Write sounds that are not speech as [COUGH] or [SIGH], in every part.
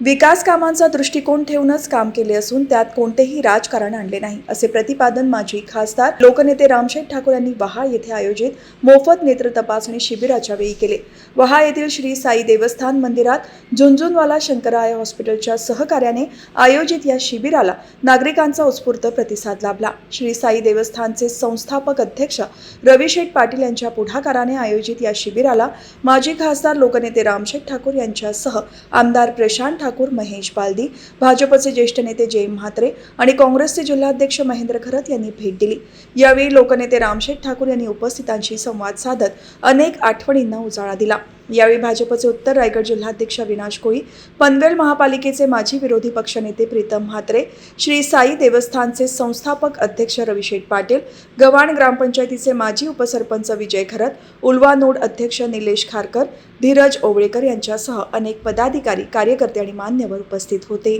विकास कामांचा दृष्टिकोन ठेवूनच काम केले असून त्यात कोणतेही राजकारण आणले नाही असे प्रतिपादन माजी खासदार लोकनेते रामशेठ ठाकूर यांनी वहा येथे आयोजित मोफत नेत्र तपासणी शिबिराच्या वेळी केले. वहा येथील श्री साई देवस्थान मंदिरात झुंझुनवाला शंकराय हॉस्पिटलच्या सहकार्याने आयोजित या शिबिराला नागरिकांचा उत्स्फूर्त प्रतिसाद लाभला. श्री साई देवस्थानचे संस्थापक अध्यक्ष रविशेठ पाटील यांच्या पुढाकाराने आयोजित या शिबिराला माजी खासदार लोकनेते रामशेठ ठाकूर यांच्यासह आमदार प्रशांत ठाकूर महेश बालदी भाजपचे ज्येष्ठ नेते जय म्हात्रे आणि काँग्रेसचे जिल्हाध्यक्ष महेंद्र खरत यांनी भेट दिली. यावेळी लोकनेते रामशेठ ठाकूर यांनी उपस्थितांशी संवाद साधत अनेक आठवणींना उजाळा दिला. यावेळी भाजपचे उत्तर रायगड जिल्हाध्यक्ष अविनाश कोळी पनवेल महापालिकेचे माजी विरोधी पक्षनेते प्रीतम म्हात्रे श्री साई देवस्थानचे संस्थापक अध्यक्ष रविशेठ पाटील गव्हाण ग्रामपंचायतीचे माजी उपसरपंच विजय खरत उलवा नोड अध्यक्ष निलेश खारकर धीरज ओवळेकर यांच्यासह अनेक पदाधिकारी कार्यकर्ते आणि मान्यवर उपस्थित होते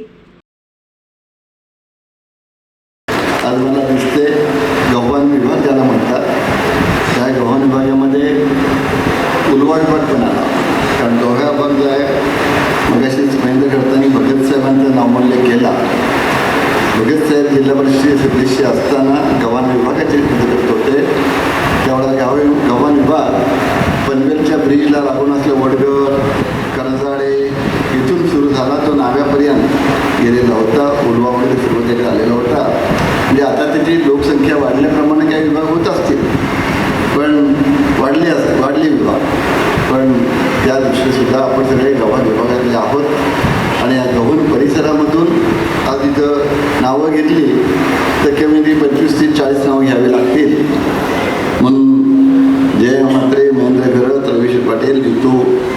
आज मला दिसते गव्हाण विभाग ज्याला म्हणतात त्या गव्हाण विभागामध्ये उलवा विभाग पण आला कारण दोघा विभाग जो आहे मगाशीच महेंद्र खडतांनी भगत साहेबांचा नावमल्य केला भगत साहेब जिल्हा परिषदेचे सदस्य असताना गव्हाण विभागाचे करत होते. त्यावेळेला गाव गव्हाण विभाग पनवेलच्या ब्रिजला लागून असले वडगर करंजाडे इथून सुरू झाला तो नाव्यापर्यंत गेलेला होता. उलवा वगैरे सुरुवातीला आलेला होता. म्हणजे आता त्याची लोकसंख्या वाढल्याप्रमाणे काही विभाग होत असतील. पण वाढले अस वाढले विभाग. पण त्या दृष्टीसुद्धा आपण सगळे गव्हाण विभागातले आहोत. आणि या गव्हाण परिसरामधून आज इथं नावं घेतली तर कमी पंचवीस ते चाळीस नावं घ्यावी लागतील. म्हणून जय म्हात्रे महेंद्र घरत रवीश पाटील जितू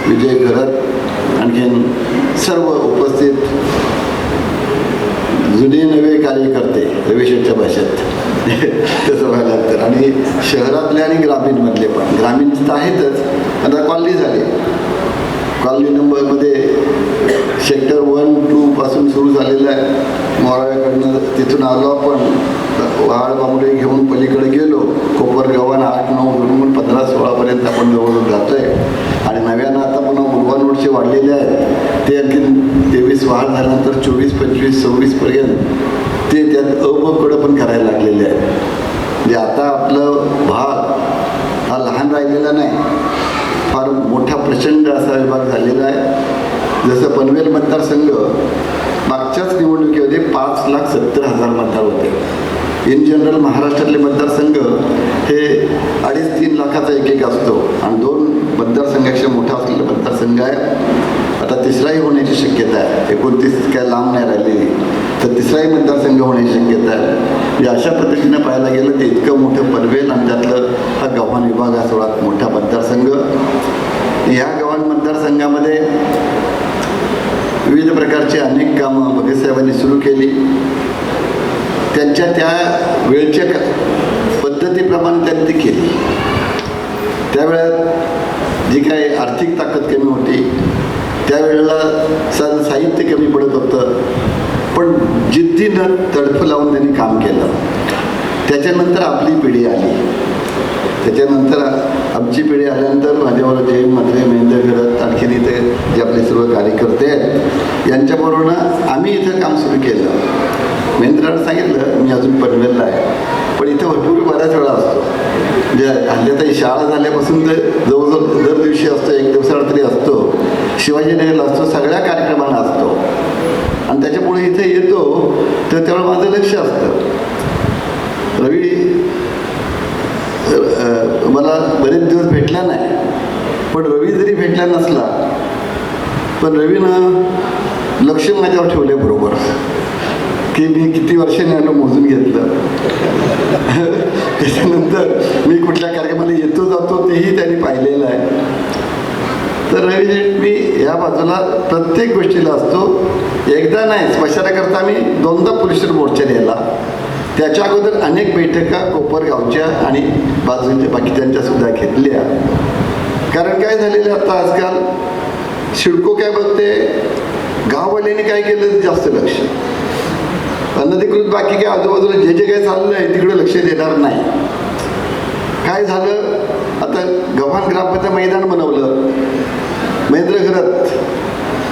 विजय घरत आणखीन सर्व उपस्थित जुने नवे कार्यकर्ते रविशेठच्या भाषेत [LAUGHS] तसं व्हायला तर आणि शहरातले आणि ग्रामीणमधले पण. ग्रामीण तर आहेतच. आता कॉलनी झाली. कॉलनी नंबरमध्ये सेक्टर वन टूपासून सुरू झालेलं आहे. मोराव्याकडनं तिथून आलो आपण. वाळ बांबडे घेऊन पलीकडे गेलो. कोपर आठ नऊ म्हणून पंधरा सोळापर्यंत आपण जवळजवळ जातो आहे आणि नव्यानं आता पुन्हा मुलवा नोटचे वाढलेले आहेत. ते आणखी तेवीस वाढ झाल्यानंतर चोवीस पंचवीस सव्वीसपर्यंत ते त्यात अपकडं पण करायला लागलेले आहेत. म्हणजे आता आपलं भाग हा लहान राहिलेला नाही. फार मोठा प्रचंड असा विभाग झालेला आहे. जसं पनवेल मतदारसंघ मागच्याच निवडणुकीमध्ये पाच लाख सत्तर हजार मतदार होते. इन जनरल महाराष्ट्रातले मतदारसंघ हे अडीच तीन लाखाचा एक एक असतो. आणि दोन मतदारसंघापेक्षा मोठा असलेला मतदारसंघ आहे. आता तिसराही होण्याची शक्यता आहे. एकोणतीस काय लांब नाही राहिलेली. तर तिसराही मतदारसंघ होण्याची शक्यता आहे. म्हणजे अशा पद्धतीनं पाहायला गेलं तर इतकं मोठं पनवेल आणि त्यातलं हा गव्हाण विभाग हा सर्वात मोठा मतदारसंघ. या गव्हाण मतदारसंघामध्ये विविध प्रकारचे अनेक कामं भगतसाहेबांनी सुरू केली. त्यांच्या त्या वेळच्या पद्धतीप्रमाणे त्यांनी ती केली. त्यावेळेत जी काही आर्थिक ताकद कमी होती त्यावेळेला साधं साहित्य कमी पडत होतं. पण जिद्दीनं तडफ लावून त्यांनी काम केलं. त्याच्यानंतर आपली पिढी आली. त्याच्यानंतर आमची पिढी आल्यानंतर माझ्यावर जय म्हात्रे महेंद्र घरत आणखीन इथे जे आपले सर्व कार्यकर्ते आहेत यांच्याबरोबर आम्ही इथं काम सुरू केलं. महेंद्रानं सांगितलं मी अजून पनवेलला आहे. पण इथं भरपूर बऱ्याच वेळा असतो. म्हणजे हल्ल्या तरी शाळा झाल्यापासून तर जवळजवळ दर दिवशी असतो एक दिवसाला तरी असतो. शिवाजीनगरला असतो सगळ्या कार्यक्रमांना असतो. आणि त्याच्यामुळे इथे येतो तर त्यावेळेला माझं लक्ष असतं. रवी मला बरेच दिवस भेटला नाही. पण रवी जरी भेटला नसला पण रवीनं लक्ष माझ्यावर ठेवले बरोबर. की मी किती वर्षांनी आलो मोजून घेतलं. [LAUGHS] त्याच्यानंतर मी कुठल्या कार्यक्रमाला येतो जातो तेही त्यांनी पाहिलेलं आहे. तर रवी मी या बाजूला प्रत्येक गोष्टीला असतो. एकदा नाही स्मशानाकरता मी दोनदा पुरुष मोर्चा नेला त्याच्या अगोदर अनेक बैठका कोपरगावच्या आणि बाजूच्या बाकीच्यांच्या सुद्धा घेतल्या. कारण काय झालेलं आहे आता आजकाल? शिडको काय बघते? गाववाल्याने काय केलं ते जास्त लक्ष. अनधिकृत बाकी काय आजूबाजूला जे जे काय चाललं आहे तिकडे लक्ष देणार नाही. काय झालं? आता गव्हाण ग्रामपंचायत मैदान बनवलं. महेंद्र घरात.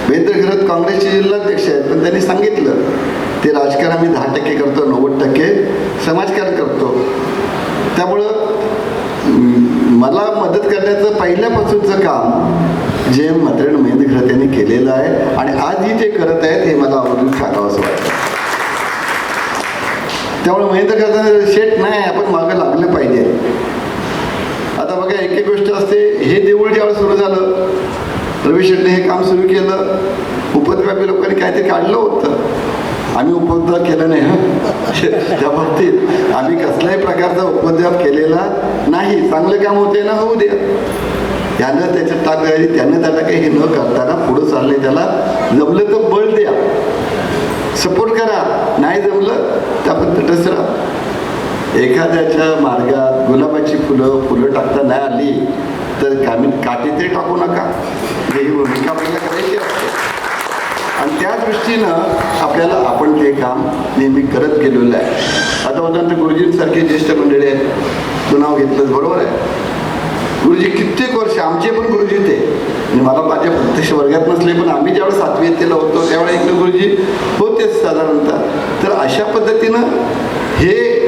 वेंद्र गिरत काँग्रेसचे जिल्हाध्यक्ष आहेत पण त्यांनी सांगितलं ते राजकारण आम्ही दहा टक्के करतो नव्वद टक्के समाजकारण करतो. त्यामुळं मला मदत करण्याचं पहिल्यापासूनचं काम जे मात्र महेंद्र घरात यांनी केलेलं आहे आणि आजही ते करत आहेत हे मला आवडून सांगावं असं वाटतं. त्यामुळे महेंद्र घरात शेट नाही आपण मागं लागलं पाहिजे. आता बघा एक एक गोष्ट असते हे देऊळ ज्यावेळेस सुरू झालं रवी शेट्टी हे काम सुरू केलं. उपद्व्यापी लोकांनी काहीतरी काढलं होतं. आम्ही उपद्व्याप केलं नाही हं. [LAUGHS] त्या बाबतीत आम्ही कसल्याही प्रकारचा उपद्व्याप केलेला नाही. चांगलं काम होते ना होऊ द्या त्यानं त्याच्यात टाक त्यानं त्याला काही हे न करताना पुढं चाललंय त्याला. जमलं तर बळ द्या. सपोर्ट करा. नाही जमलं त्याबद्दल आपण तटस्थ राहा. एखाद्याच्या मार्गात गुलाबाची फुलं फुलं टाकता नाही आली तर कामी काठी तरी टाकू नका. ही भूमिका आपल्याला करायची असते. आणि त्या दृष्टीनं आपल्याला आपण ते काम नेहमी करत गेलेलं आहे. आता उदाहरण गुरुजींसारखे ज्येष्ठ मंडळी आहेत. तू नाव घेतलंच बरोबर आहे? गुरुजी कित्येक वर्ष आमचे पण गुरुजी ते मला माझ्या प्रत्यक्ष वर्गात नसले पण आम्ही ज्यावेळेस सातवी येतेला होतो त्यावेळेला एकदा गुरुजी होतेच साधारणतः. तर अशा पद्धतीनं हे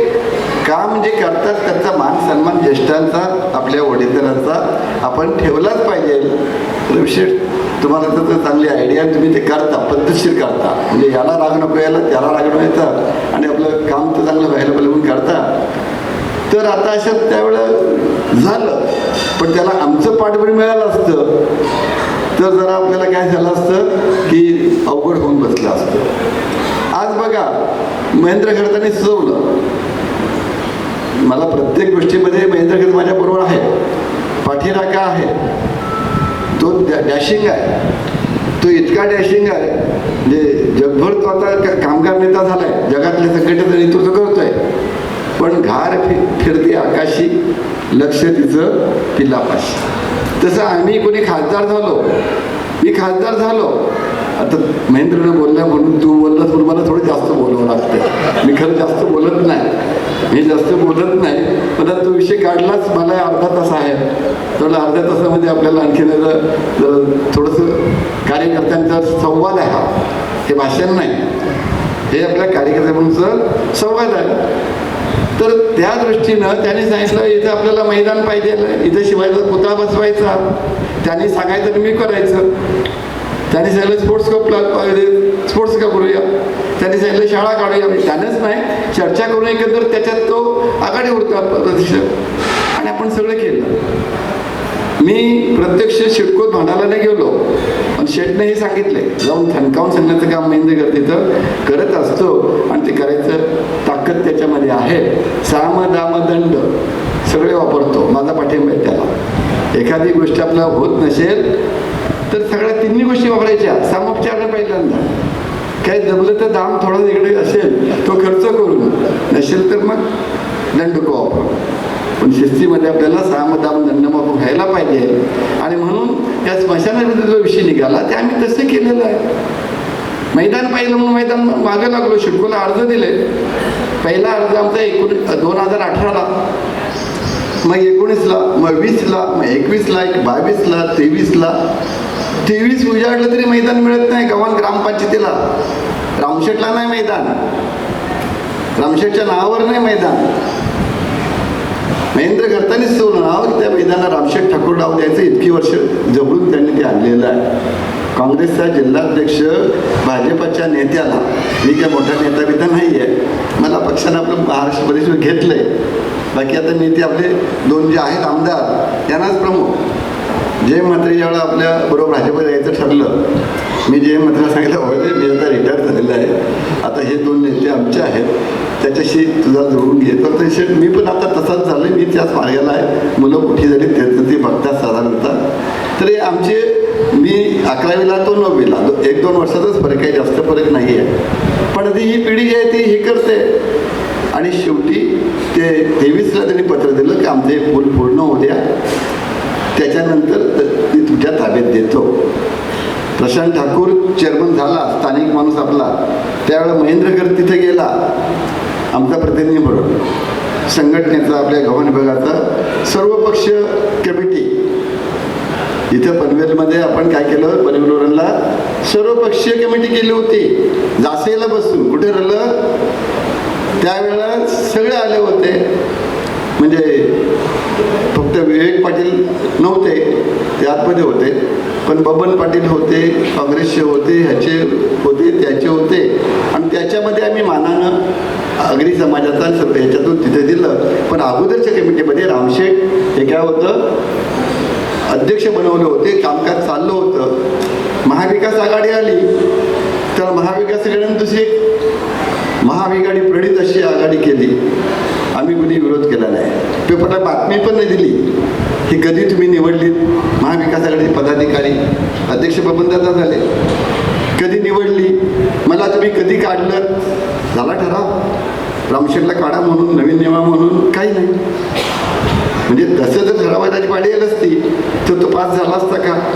काम जे म्हणजे करतात त्यांचा मान सन्मान ज्येष्ठांचा आपल्या वडीलधारांचा आपण ठेवलाच पाहिजे. म्हणजे विशेष तुम्हाला तर चांगली आयडिया तुम्ही ते करता पद्धतशीर करता. म्हणजे याला राग नको यायला त्याला राग नको येतात आणि आपलं काम तर चांगलं व्हायला पाहिजे म्हणून करता. तर आता अशा त्यावेळेला झालं. पण त्याला आमचं पाठबळ मिळालं असतं. तर जरा आपल्याला काय झालं असतं की अवघड होऊन बसलं असतं. आज बघा महेंद्र खडतांनी सुचवलं मला प्रत्येक गोष्टीमध्ये महेंद्र खडत माझ्याबरोबर आहे. पाठीराखा आहे? तो डॅ डॅशिंग आहे. तो इतका डॅशिंग आहे. म्हणजे जगभर तो आता का- कामगार नेता झालाय. जगातले संकटाचं नेतृत्व करतोय. पण घार फि फिरते आकाशी लक्ष तिचं पिलापाशी. तसं आम्ही कोणी खासदार झालो. मी खासदार झालो. आता महेंद्रनं बोलल्या म्हणून तू बोललास म्हणून मला थोडं जास्त बोलावं लागतं मी खरं जास्त बोलत नाही. मी जास्त बोलत नाही पण तो विषय काढलाच मला अर्धा तास आहे. तर अर्ध्या तासामध्ये आपल्याला आणखीन जरा थोडंसं कार्यकर्त्यांचा संवाद आहे हा. हे भाषण नाही. हे आपल्या कार्यकर्त्यांचं संवाद आहे. तर त्या दृष्टीनं त्यांनी सांगितलं इथं आपल्याला मैदान पाहिजे इथं शिवायचा पुतळा बसवायचा त्यांनी सांगायचं मी करायचं. त्यांनी सांगितलं स्पोर्ट्स कप स्पोर्ट्स कप करूया. त्यांनी सांगितलं शाळा काढूया. म्हणजे त्यानंच नाही चर्चा करून एकंदर त्याच्यात तो आघाडी उडतो प्रतिष्ठा. आणि आपण सगळं केलं मी प्रत्यक्ष शिडकोत भांडायला नाही गेलो पण शेटने हे सांगितलंय जाऊन थणकावून सांगण्याचं काम मेंदे तिथं करत असतो आणि ते करायचं ताकद त्याच्यामध्ये आहे. साम दाम दंड सगळे वापरतो माझा पाठिंबा आहे त्याला. एखादी गोष्ट आपल्याला होत नसेल तिन्ही गोष्टी वापरायच्या. सामोपचार पहिल्यांदा. काय जमलं तर दाम थोडा इकडे असेल तो खर्च करून नसेल तर मग दंड को पण शिस्तीमध्ये आपल्याला सामदाम दंडमाप व्हायला पाहिजे. आणि म्हणून या स्मशानामध्ये जो विषय निघाला ते आम्ही तसं केलेलं आहे. मैदान पाहिलं म्हणून मैदान मागं लागलो शिडकोला अर्ज दिले. पहिला अर्ज आमचा एकूण दोन हजार अठराला. मग एकोणीसला मग वीसला मग एकवीसला एक बावीसला तेवीसला. तेवीस उजाडलं तरी मैदान मिळत नाही गव्हाण ग्रामपंचायतीला. रामशेटला नाही मैदान. रामशेटच्या नावावर नाही मैदान. महेंद्र करतानीच तो नाव त्या मैदानात रामशेठ ठाकूरराव द्यायचं इतकी वर्ष जवळून त्यांनी ते आणलेलं आहे. काँग्रेसचा जिल्हाध्यक्ष भाजपच्या नेत्याला मी काय मोठा नेता बिता नाही आहे मला पक्षानं आपलं महाराष्ट्रमध्ये घेतलं आहे बाकी आता नेते आपले दोन जे आहेत आमदार त्यांनाच प्रमुख जय मात्र ज्यावेळेला आपल्या बरोबर भाजपला यायचं ठरलं मी जय मात्र सांगितलं होय मी आता रिटायर झालेलं आहे. आता हे दोन नेते आमचे आहेत त्याच्याशी तुझा जोडून घेतो. तर शेट मी पण आता तसाच झालं मी त्याच मार्गाला आहे. मुलं कुठे झाली त्याचं ते बघतात साधारणतः. तर हे आमचे मी अकरावीला तो नववीला एक दोन वर्षाचाच फरक आहे जास्त फरक नाही आहे पण ती ही पिढी जी आहे ती हे करते. आणि शेवटी ते तेवीसला त्यांनी पत्र दिलं की आमचे पूल पूर्ण होऊ द्या. त्याच्यानंतर त- ती तुझ्या ताब्यात देतो. प्रशांत ठाकूर चेअरमन झाला स्थानिक माणूस आपला. त्यावेळेला महेंद्रकर तिथे गेला. आमचा प्रतिनिधी म्हणून. संघटनेचा आपल्या गव्हाण विभागाचा सर्व पक्ष कमिटी. इथं पनवेलमध्ये आपण काय केलं? पनवेलवरला सर्वपक्षीय कमिटी केली होती. जासेला बसून कुठे राहिलं? त्यावेळेला सगळे आले होते. म्हणजे फक्त विवेक पाटील नव्हते ते आतमध्ये होते. पण बबन पाटील होते काँग्रेसचे होते ह्याचे होते त्याचे होते. आणि त्याच्यामध्ये आम्ही मानानं अग्री समाजाचा ह्याच्यातून तिथे दिलं. पण अगोदरच्या कमिटीमध्ये रामशेठ हे काय होतं? अध्यक्ष बनवले होते कामकाज चाललं होतं. महाविकास आघाडी आली तर महाविकास आघाडीनं दुसरी महाविघाडी प्रणित अशी आघाडी केली. आम्ही कुणी विरोध केला नाही. पेपरला बातमी पण नाही दिली. की कधी तुम्ही निवडली? महाविकास आघाडी पदाधिकारी अध्यक्ष बबनदादा झाले. कधी निवडली? मला तुम्ही कधी काढलं? झाला ठराव. रामशेठला काढा म्हणून नवीन नियमा म्हणून काही नाही. म्हणजे तसं जर ठरावाची पाडी आली असती तर तो पास झाला असता का?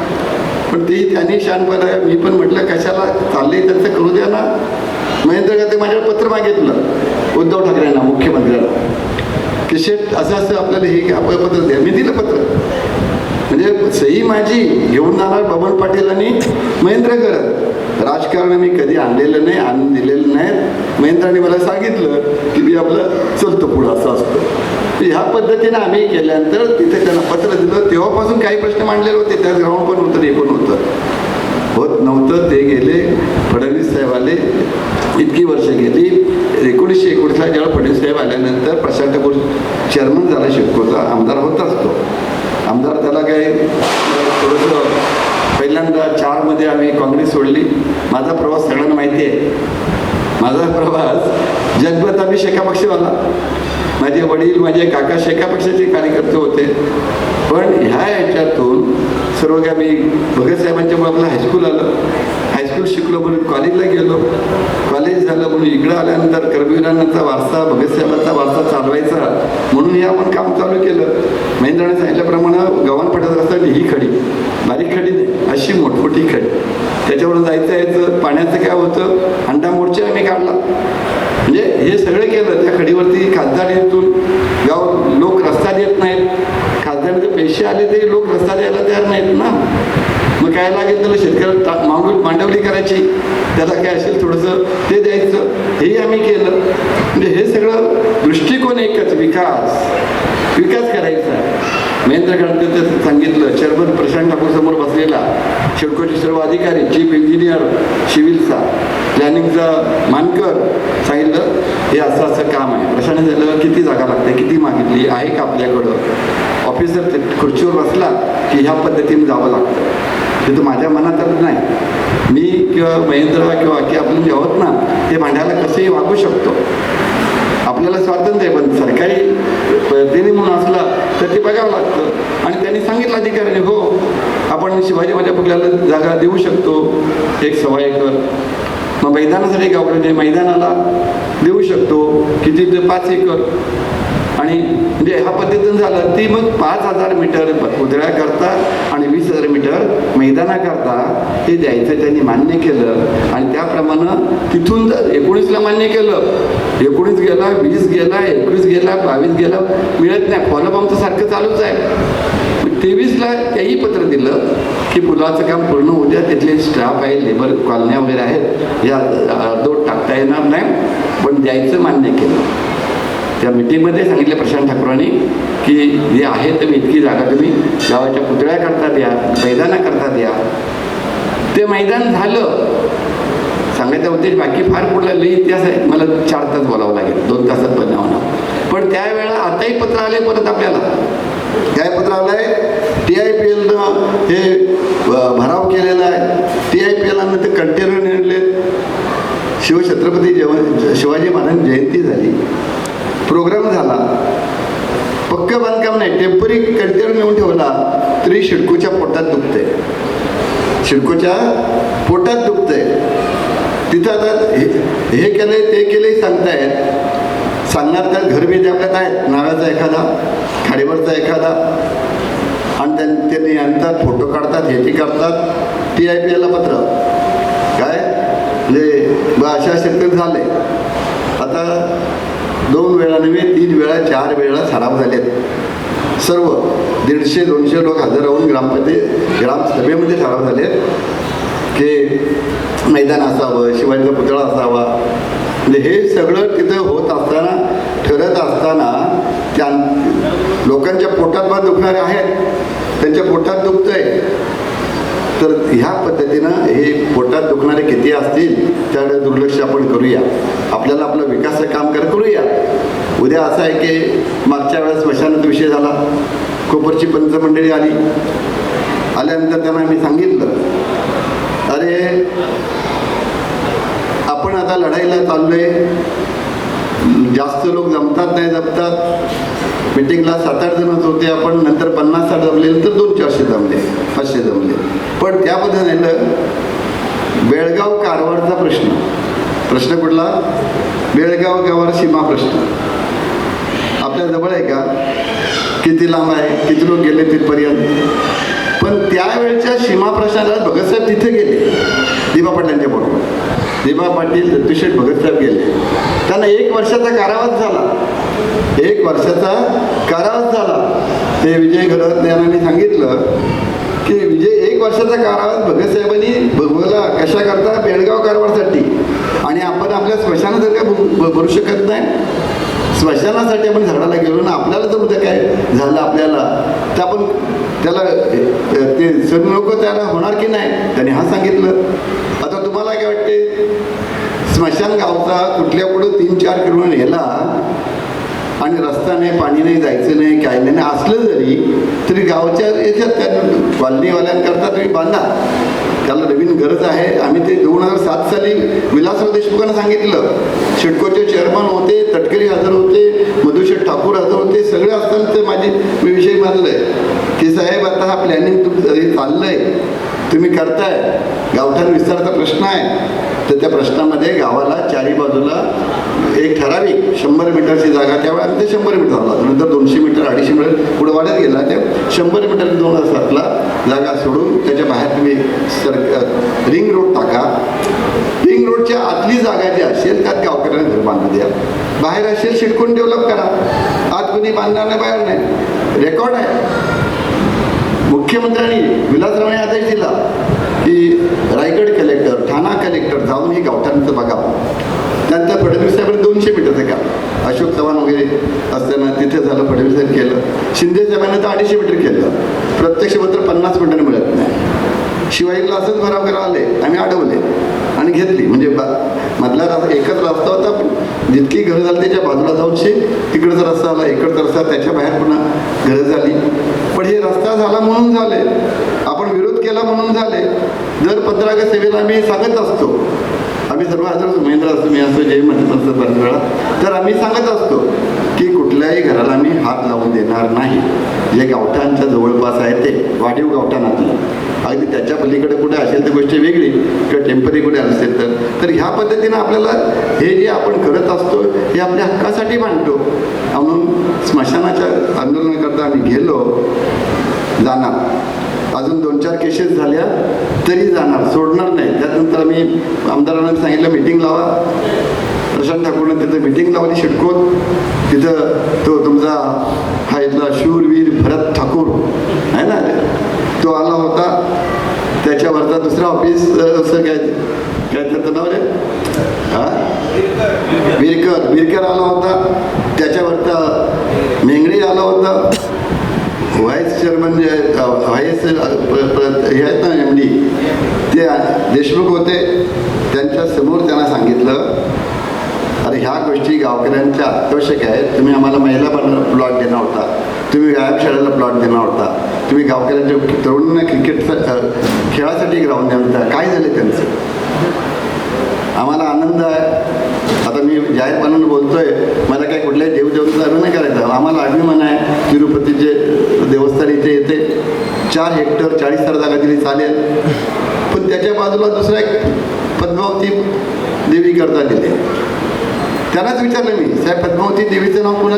पण ती त्यांनी शानपणा मी पण म्हटलं कशाला चालले त्यांचं? करू द्या ना. महेंद्र गाते पत्र मागितलं उद्धव ठाकरेंना मुख्यमंत्र्याला की शेठ असं असं आपल्याला हे आपलं पत्र द्या. मी दिलं पत्र. म्हणजे सही माझी घेऊन जाणार बबन पाटील आणि महेंद्र करत. राजकारण मी कधी आणलेलं नाही आणून दिलेलं नाही. महेंद्राने मला सांगितलं की मी आपलं चलतो पुढं असं असतं. ह्या पद्धतीने आम्ही केल्यानंतर तिथे त्यांना पत्र दिलं. तेव्हापासून काही प्रश्न मांडलेले होते. त्यात ग्राउंड पण होतं हे पण होतं. होत नव्हतं ते गेले. फडणवीस साहेब आले. इतकी वर्ष गेली. एकोणीसशे एकोणीसला जेव्हा फडणवीस साहेब आल्यानंतर प्रशांत ठाकूर चेअरमन झाला शिवकोचा. आमदार होताच तो. आमदार त्याला काय? थोडंसं पहिल्यांदा चारमध्ये आम्ही काँग्रेस सोडली. माझा प्रवास सगळ्यांना माहिती आहे. माझा प्रवास जगभर आम्ही शेकापक्षवाला. माझे वडील माझे काका शेकापक्षाचे कार्यकर्ते होते. पण ह्या ह्याच्यातून सर्व काय मी भगतसाहेबांच्यामुळे आपलं हायस्कूल आलं. हायस्कूल शिकलो म्हणून कॉलेजला गेलो. कॉलेज झालं म्हणून इकडं आल्यानंतर कर्मवीरांचा वारसा भगतसाहेबांचा वारसा चालवायचा म्हणून हे आपण काम चालू केलं. महेंद्राने सांगितल्याप्रमाणे गव्हाण पडत असताना ही खडी बारीक खडी नाही अशी मोठमोठी खडी. त्याच्यावरून जायचं यायचं पाण्याचं काय होतं? अंडा मोर्चा आम्ही काढला. म्हणजे हे सगळं केलं त्या खडीवरती खासदारीतून गाव लोक रस्ता देत नाहीत खासदारीचे पैसे आले ते लोक रस्ता द्यायला तयार नाहीत ना. मग काय लागेल त्याला शेतकऱ्याला ता- मांडवली करायची. त्याला काय असेल थोडंसं ते द्यायचं. हेही आम्ही केलं. म्हणजे हे सगळं दृष्टिकोन एकच विकास. विकास करायचा. महेंद्र गणपती सांगितलं चेअरमन प्रशांत ठाकूर समोर बसलेला शेडकोचे सर्व अधिकारी चीफ इंजिनियर सिव्हिलचा प्लॅनिंगचा मानकर सांगितलं हे असं असं काम आहे. प्रशांत झालं किती जागा लागते किती मागितली आहे का आपल्याकडं? ऑफिसर खुर्चीवर बसला की ह्या पद्धतीने जावं लागतं. ते तर माझ्या मनातच नाही. मी किंवा महेंद्र किंवा की आपण जे आहोत ना ते भांड्याला कसंही वागू शकतो. आपल्याला स्वातंत्र्य आहे पण सरकारी पद्धतीने म्हणून असला तर ते बघावं लागतं. आणि त्यांनी सांगितलं अधिकाऱ्याने हो आपण शिवाजी माझ्या जागा देऊ शकतो. एक सव्वा एकर मग मैदानासाठी गावकडे मैदानाला देऊ शकतो. किती? ते पाच एकर. आणि म्हणजे ह्या पद्धतीनं झालं ती मग पाच हजार मीटर उधळ्या करता आणि वीस हजार मीटर मैदानाकरता ते द्यायचं त्यांनी मान्य केलं. आणि त्याप्रमाणे तिथून जर एकोणीसला मान्य केलं एकोणीस गेला वीस गेला एकवीस गेला बावीस गेला मिळत नाही. फॉलोअप आमचं सारखं चालूच आहे. तेवीसला त्याही पत्र दिलं की पुलाचं काम पूर्ण होऊ द्या तिथले स्टाफ आहे लेबर कॉलन्या वगैरे आहेत या अर्धवट टाकता येणार नाही पण द्यायचं मान्य केलं. त्या मिटिंगमध्ये सांगितलं प्रशांत ठाकूरांनी की जे आहे तर इतकी जागा तुम्ही गावाच्या पुतळ्याकरता द्या मैदानाकरता द्या. ते मैदान झालं. सांगायचा उद्देश बाकी फार पुढला लई इतिहास आहे. मला चार तास बोलावं लागेल. दोन तासात बनवणं पण त्यावेळेला आताही पत्र आले परत आपल्याला. काय पत्र आलं आहे टी आय पी एलनं हे भराव केलेला आहे. टी आय पी एलनं ते कंटेनर नेले शिवछत्रपती जेव्हा शिवाजी महाराज जयंती झाली. प्रोग्राम झाला. पक्क बांधकाम नाही टेम्परी कंटेनर नेऊन ठेवला तरी शिडकोच्या पोटात दुखते शिडकोच्या पोटात दुखतंय. तिथं आता हे हे केलंय ते केलंय सांगतायत. सांगणार तर घर मी आपल्यात आहेत नाव्याचा एखादा खाडीवरचा एखादा. आणि त्यां- त्यांनी आणतात फोटो काढतात हे ती करतात टी आय पी एलला पत्र. काय? म्हणजे ब अशा शेतकरी झाले. आता दोन वेळा नव्हे तीन वेळा चार वेळा सराव झालेत. सर्व दीडशे दोनशे लोक हजर राहून ग्रामपंचायत ग्रामसभेमध्ये सराव झाले. की मैदान असावं शिवाजीचा पुतळा असावा. म्हणजे हे सगळं तिथं होत असताना ठरत असताना त्या लोकांच्या पोटात पण दुखणारे आहेत. त्यांच्या पोटात दुखतंय. तर ह्या पद्धतीनं हे पोटात दुखणारे किती असतील त्याकडे दुर्लक्ष आपण करूया. आपल्याला आपलं विकासाचं काम कर करूया. उद्या असं आहे की मागच्या वेळेस स्मशानात विषय झाला. कोपरची पंचमंडळी आली. आल्यानंतर त्यांना मी सांगितलं अरे आपण आता लढाईला चाललोय. जास्त लोक जमतात नाही जमतात. मिटिंगला सात आठ जणच होते आपण नंतर पन्नास साठ जमले नंतर दोन चारशे जमले पाचशे जमले. पण त्या पद्धतीनं बेळगाव कारवारचा प्रश्न. प्रश्न कुठला? बेळगाव गावावर सीमा प्रश्न. आपल्या जवळ आहे का? किती लांब आहे? किती लोक गेले तिथपर्यंत? पण त्यावेळच्या सीमा प्रशांत भगतसाहेब तिथे गेले. दिबा पाटलांच्या बरोबर दिबा पाटील दत्तूशेठ भगतसाहेब गेले. त्यांना एक वर्षाचा कारावास झाला. एक वर्षाचा कारावास झाला. ते विजय घडत यांना मी सांगितलं की विजय एक वर्षाचा कारावास भगतसाहेबांनी भगवला. कशा करता? बेळगाव कारवारसाठी. आणि आपण आपल्या स्मशानात जर काय भरू शकत नाही. स्मशानासाठी आपण झाडाला गेलो ना आपल्याला जर उद्या काय झालं आपल्याला? तर आपण त्याला ते सर्व लोक त्याला होणार की नाही? त्याने हा सांगितलं. आता तुम्हाला काय वाटते स्मशान गावचा कुठल्या पुढं तीन चार किलोमीटर ह्याला आणि रस्ता नाही पाणी नाही जायचं नाही काय नाही. असलं जरी तरी गावच्या याच्यात त्या कॉलनीवाल्यांकरता तुम्ही बांधा. त्याला नवीन गरज आहे. आम्ही ते दोन हजार सात साली विलासराव देशमुखांना सांगितलं. शिडकोचे चेअरमन होते तटकरी हजर होते मधुशेठ ठाकूर हजर होते सगळे असताना ते माझे मी विषय आहे की साहेब आता हा प्लॅनिंग तुमचं हे आहे तुम्ही करताय. गावठाण विस्ताराचा प्रश्न आहे. तर त्या प्रश्नामध्ये गावाला चारी बाजूला एक ठराविक शंभर मीटरची जागा त्यावेळी आम्ही ते शंभर मीटर झाला नंतर दोनशे मीटर अडीचशे मीटर पुढे वाढत गेला. ते शंभर मीटर दोन सातला जागा सोडून त्याच्या बाहेर तुम्ही सर रिंग रोड टाका. रिंग रोडच्या आतली जागा जी असेल त्यात गावकऱ्यांना घर बांधू द्या. बाहेर असेल शिटकून डेव्हलप करा. आत कुणी बांधणार नाही बाहेर नाही. रेकॉर्ड आहे. मुख्यमंत्र्यांनी विलासरावने आदेश दिला. की रायगड कलेक्टर ठाणा कलेक्टर जाऊन हे गावठाणाचं बघावं त्यानंतर फडणवीस साहेबांनी दोनशे मीटरचं काम अशोक चव्हाण वगैरे असताना तिथे झालं फडणवीस साहेब केलं. शिंदे साहेबांनी तर अडीचशे मीटर केलं. प्रत्यक्ष पत्र पन्नास मिनिटांनी मिळत नाही. शिवाजीला असंच भराव करायला आले आम्ही अडवले आणि घेतली. म्हणजे बा मधला रस्ता एकच रस्ता होता पण जितकी घरं झाली त्याच्या बाजूला जाऊन शे तिकडचा रस्ता आला इकडचा रस्ता त्याच्या बाहेर पुन्हा घरं झाली. पण हे रस्ता झाला म्हणून झाले. आपण विरोध केला म्हणून झाले. जर पंधरा सेवेला आम्ही सांगत असतो आम्ही सर्व हजार महेंद्र असतो मी असतो जय म्हणत असतो बऱ्याच वेळा तर आम्ही सांगत असतो की कुठल्याही घराला आम्ही हात लावून देणार नाही. जे गावठांच्या जवळपास आहे ते वाढीव गावठाणातलं. अगदी त्याच्या पलीकडे कुठे असेल तर गोष्ट वेगळी किंवा टेम्परी कुठे असेल तर. तर ह्या पद्धतीनं आपल्याला हे जे आपण करत असतो हे आपल्या हक्कासाठी मांडतो. म्हणून स्मशानाच्या आंदोलनाकरता आम्ही गेलो जाणार. अजून दोन चार केसेस झाल्या तरी जाणार सोडणार नाही. त्यानंतर आम्ही आमदारांना सांगितलं मिटिंग लावा. प्रशांत ठाकूरनं तिथं मिटिंग लावली शिडकोत. तिथं तो तुमचा हा इथला शूरवीर भरत ठाकूर आहे ना? तो आला होता. त्याच्यावरचा दुसरा ऑफिस असं काय काय त्याचं नाव रे? हा? विरकर. विरकर आला होता. त्याच्यावरचा मेंगडी आला होता. व्हाईस चेअरमन जे व्हाईस हे आहेत ना एम डी ते देशमुख होते. त्यांच्यासमोर त्यांना सांगितलं अरे ह्या गोष्टी गावकऱ्यांच्या अत्यावश्यक आहेत. तुम्ही आम्हाला महिला पण प्लॉट देणार होता. तुम्ही व्यायामशाळेला प्लॉट देणार होता. तुम्ही गावकऱ्यांच्या तरुणांना क्रिकेट खेळासाठी ग्राउंड देणार होता काय झालं त्यांचं? आम्हाला आनंद आहे. आता मी जाहीरपणानं बोलतोय मला काही कुठल्याही देवदेवताला नाही करायचं. आम्हाला अभिमान आहे तिरुपतीचे देवस्थान इथे येते चार हेक्टर चाळीस हजार जागा दिली चालेल. पण त्याच्या बाजूला दुसरा एक पद्मावती देवी करता दिले. त्यांनाच विचारलं मी साहेब पद्मावती देवीचं नाव कोणा